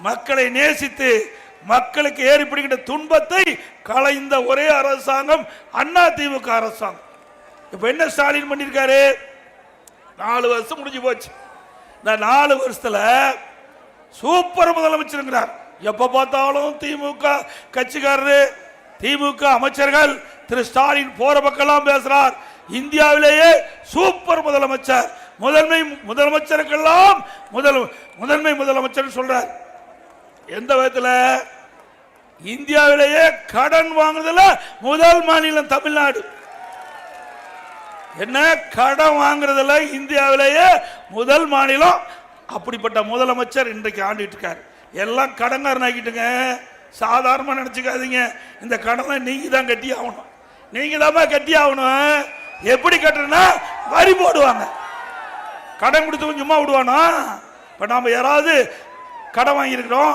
மக்களை நேசித்து மக்களுக்கு ஏற்படுகின்ற துன்பத்தை களைந்த ஒரே அரசாங்கம் அண்ணா திமுக அரசாங்கம். இப்ப என்ன ஸ்டாலின் பண்ணிருக்காரு? நாலு வருஷம் முடிஞ்சு போச்சு. இந்த நாலு வருஷத்துல சூப்பர் முதலமைச்சருங்கிறார் எப்ப பார்த்தாலும் திமுக கட்சிக்காரரு திமுக அமைச்சர்கள் திரு ஸ்டாலின் போற பக்கம்லாம் பேசுறார். இந்தியாவிலேயே சூப்பர் முதலமைச்சர். முதன்மை முதலமைச்சருக்கெல்லாம் முதல் முதன்மை முதலமைச்சர் சொல்றார். எந்த விதத்தில்? இந்தியாவிலேயே கடன் வாங்குறதுல முதல் மாநிலம் தமிழ்நாடு. என்ன? கடன் வாங்குறதுல இந்தியாவிலேயே முதல் மாநிலம் அப்படிப்பட்ட முதலமைச்சர் இன்றைக்கு ஆண்டிட்டு இருக்காரு. எல்லாம் கடன்காரன் ஆக்கிட்டுங்க சாதாரணமாக நினச்சிக்காதீங்க. இந்த கடனை நீங்கள் தான் கட்டி ஆகணும். நீங்கள் தான் கட்டி ஆகணும். எப்படி கட்டுறனா வரி போடுவாங்க. கடன் கொடுத்தவன் சும்மா விடுவானா? இப்போ நாம் யாராவது கடன் வாங்கியிருக்கிறோம்.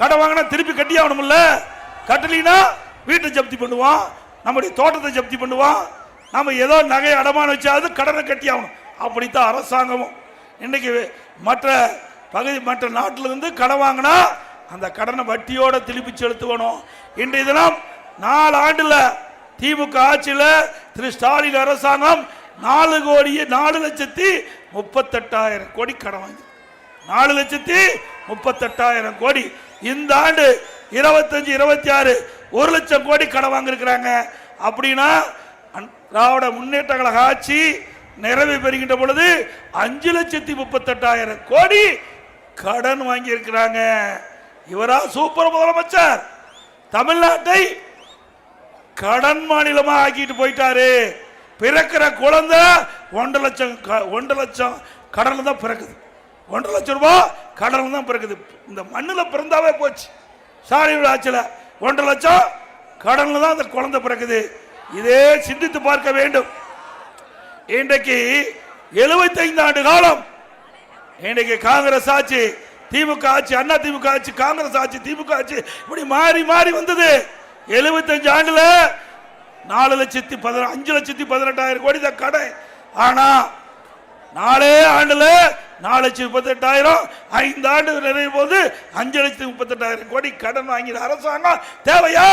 கடன் வாங்கினா திருப்பி கட்டி ஆகணும்ல கட்டலினா வீட்டை ஜப்தி பண்ணுவான் நம்முடைய தோட்டத்தை ஜப்தி பண்ணுவான் நம்ம ஏதோ நகை அடமான வச்சாவது கடனை கட்டி ஆகணும் அப்படித்தான் அரசாங்கமும். இன்னைக்கு மற்ற பகுதி மற்ற நாட்டில இருந்து கடன் வாங்கினா அந்த கடனை வட்டியோட திருப்பி செலுத்துவணும். இன்றைய தினம் நாலு ஆண்டுல திமுக ஆட்சியில் திரு ஸ்டாலின் அரசாங்கம் நாலு கோடியே நாலு லட்சத்தி முப்பத்தெட்டாயிரம் கோடி கடன் வாங்கி நாலு லட்சத்தி முப்பத்தெட்டாயிரம் கோடி. இந்த ஆண்டு இருபத்தஞ்சு இருபத்தி ஆறு ஒரு லட்சம் கோடி கடன் வாங்கியிருக்கிறாங்க. அப்படின்னா திராவிட முன்னேற்ற கழக ஆட்சி நிறைவு பெறுகின்ற பொழுது அஞ்சு லட்சத்தி முப்பத்தெட்டாயிரம் கோடி கடன் வாங்கியிருக்கிறாங்க. இவரா சூப்பர் முதலமைச்சர். தமிழ்நாட்டை கடன் மாநிலமா ஆக்கிட்டு போயிட்டாரு. பிறக்கிற குழந்தை ஒன்றரை லட்சம் க- ஒன்றரை லட்சம் கடன்ல தான் பிறக்குது. ஒன்றரை லட்சம் ரூபாய் கடல் தான் பிறகுது இந்த மண்ணில் பிறந்தாவே போச்சு. சாரி ஆட்சியில் ஒன்றரை லட்சம் கடனில் தான் அந்த குழந்தை பிறகுது இதே சிந்தித்து பார்க்க வேண்டும். இன்றைக்கு 75 ஆண்டு காலம் இன்றைக்கு காங்கிரஸ் ஆட்சி திமுக ஆட்சி அண்ணா திமுக ஆட்சி காங்கிரஸ் ஆட்சி திமுக ஆட்சி இப்படி மாறி மாறி வந்தது. 75 ஆண்டுல நாலு லட்சத்தி பதின அஞ்சு லட்சத்தி பதினெட்டாயிரம் கோடி தான் கடை ஆனா நாலே ஆண்டுல நாலு லட்சத்தி முப்பத்தெட்டாயிரம் ஐந்து ஆண்டு நிறைய போது அஞ்சு லட்சத்தி முப்பத்தெட்டாயிரம் கோடி கடன் வாங்கின அரசாங்கம். தேவையா?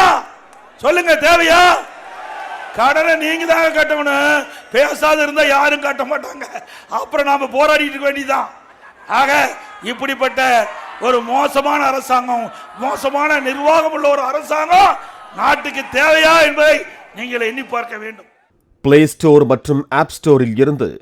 சொல்லுங்க தேவையா? கடனை நீங்க தாங்க கட்டணும். பேசாத இருந்தா யாரும் கட்ட மாட்டாங்க. அப்புறம் நாம போராடிட்டு இருக்க வேண்டியதுதான். ஆக இப்படிப்பட்ட ஒரு மோசமான அரசாங்கம் மோசமான நிர்வாகம் உள்ள ஒரு அரசாங்கம் நாட்டுக்கு தேவையா என்பதை நீங்கள் எண்ணி பார்க்க வேண்டும். பிளே ஸ்டோர் மற்றும் ஆப் ஸ்டோரில் இருந்து